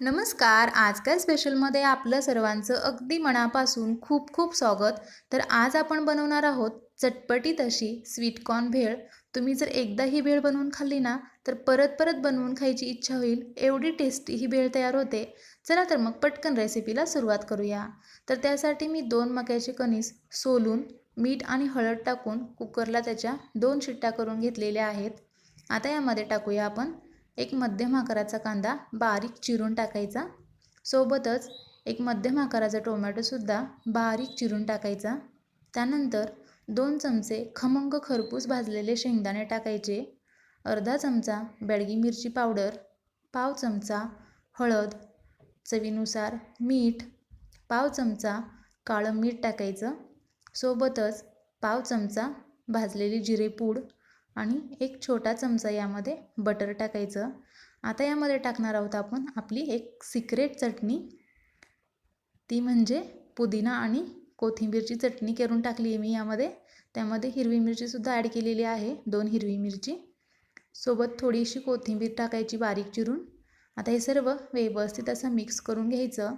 नमस्कार. आजकाल स्पेशलमध्ये आपलं सर्वांचं अगदी मनापासून खूप खूप स्वागत. तर आज आपण बनवणार आहोत चटपटीत अशी स्वीटकॉर्न भेळ. तुम्ही जर एकदा ही भेळ बनवून खाल्ली ना तर परत परत बनवून खायची इच्छा होईल. एवढी टेस्टी ही भेळ तयार होते. चला तर मग पटकन रेसिपीला सुरुवात करूया. तर त्यासाठी मी दोन मक्याचे कणीस सोलून मीठ आणि हळद टाकून कुकरला त्याच्या दोन शिट्ट्या करून घेतलेल्या आहेत. आता यामध्ये टाकूया आपण एक मध्यम आकाराचा कांदा बारीक चिरून टाकायचा. सोबतच एक मध्यम आकाराचा टोमॅटोसुद्धा बारीक चिरून टाकायचा. त्यानंतर दोन चमचे खमंग खरपूस भाजलेले शेंगदाणे टाकायचे. अर्धा चमचा बेडगी मिरची पावडर पाव चमचा हळद चवीनुसार मीठ पाव चमचा काळं मीठ टाकायचं. सोबतच पाव चमचा भाजलेली जिरेपूड आणि एक छोटा चमचा यामध्ये बटर टाकायचं. आता यामध्ये टाकणार आहोत आपण आपली एक सिक्रेट चटणी. ती म्हणजे पुदिना आणि कोथिंबीरची चटणी करून टाकली आहे मी यामध्ये. त्यामध्ये हिरवी मिरचीसुद्धा ॲड केलेली आहे दोन हिरवी मिरची. सोबत थोडीशी कोथिंबीर टाकायची बारीक चिरून. आता हे सर्व व्यवस्थित असं मिक्स करून घ्यायचं.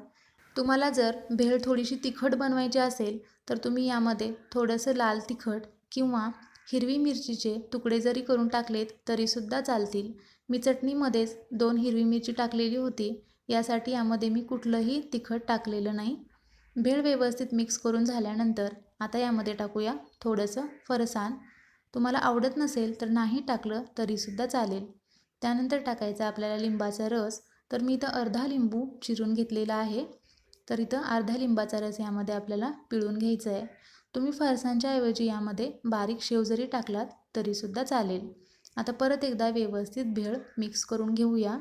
तुम्हाला जर भेळ थोडीशी तिखट बनवायची असेल तर तुम्ही यामध्ये थोडंसं लाल तिखट किंवा हिरवी मिरचीचे तुकडे जरी करून टाकलेत तरीसुद्धा चालतील. मी चटणीमध्येच दोन हिरवी मिरची टाकलेली होती. यासाठी यामध्ये मी कुठलंही तिखट टाकलेलं नाही. भेळ व्यवस्थित मिक्स करून झाल्यानंतर आता यामध्ये टाकूया थोडंसं फरसाण. तुम्हाला आवडत नसेल तर नाही टाकलं तरीसुद्धा चालेल. त्यानंतर टाकायचा आपल्याला लिंबाचा रस. तर मी इथं अर्धा लिंबू चिरून घेतलेला आहे. तर इथं अर्धा लिंबाचा रस यामध्ये आपल्याला पिळून घ्यायचा आहे. तुम्ही फरसाणच्या ऐवजी यामध्ये बारीक शेव जरी टाकलात तरीसुद्धा चालेल. आता परत एकदा व्यवस्थित भेळ मिक्स करून घेऊया.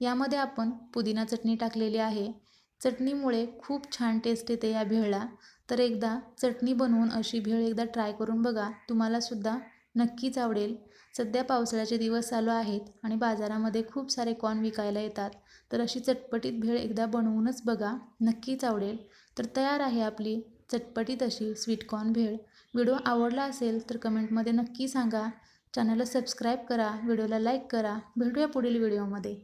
यामध्ये आपण पुदिना चटणी टाकलेली आहे. चटणीमुळे खूप छान टेस्ट येते या भेळला. तर एकदा चटणी बनवून अशी भेळ एकदा ट्राय करून बघा. तुम्हालासुद्धा नक्कीच आवडेल. सध्या पावसाळ्याचे दिवस चालू आहेत आणि बाजारामध्ये खूप सारे कॉर्न विकायला येतात. तर अशी चटपटीत भेळ एकदा बनवूनच बघा. नक्कीच आवडेल. तर तयार आहे आपली चटपटीत अशी स्वीटकॉर्न भेळ. व्हिडिओ आवडला असेल तर कमेंटमध्ये नक्की सांगा. चॅनलला सबस्क्राईब करा. व्हिडिओला लाईक करा. भेटूया पुढील व्हिडिओमध्ये